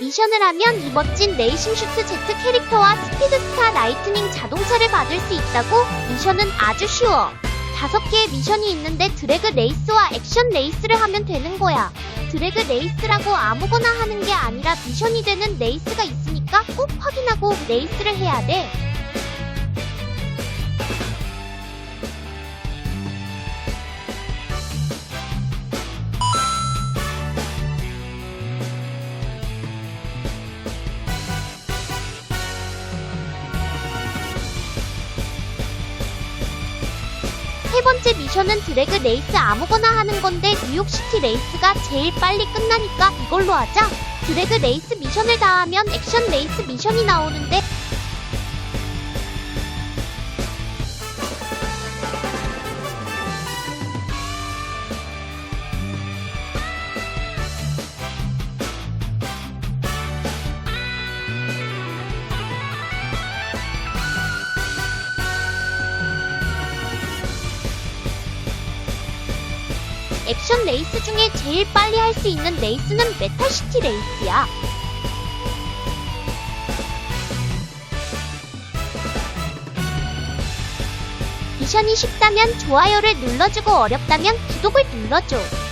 미션을 하면 이 멋진 레이싱 슈트 제트 캐릭터와 스피드스타 라이트닝 자동차를 받을 수 있다고? 미션은 아주 쉬워. 다섯 개의 미션이 있는데 드래그 레이스와 액션 레이스를 하면 되는 거야. 드래그 레이스라고 아무거나 하는 게 아니라 미션이 되는 레이스가 있으니까 꼭 확인하고 레이스를 해야 돼. 세 번째 미션은 드래그 레이스 아무거나 하는 건데 뉴욕시티 레이스가 제일 빨리 끝나니까 이걸로 하자. 드래그 레이스 미션을 다 하면 액션 레이스 미션이 나오는데 액션 레이스 중에 제일 빨리 할 수 있는 레이스는 메탈시티 레이스야. 미션이 쉽다면 좋아요를 눌러주고 어렵다면 구독을 눌러줘.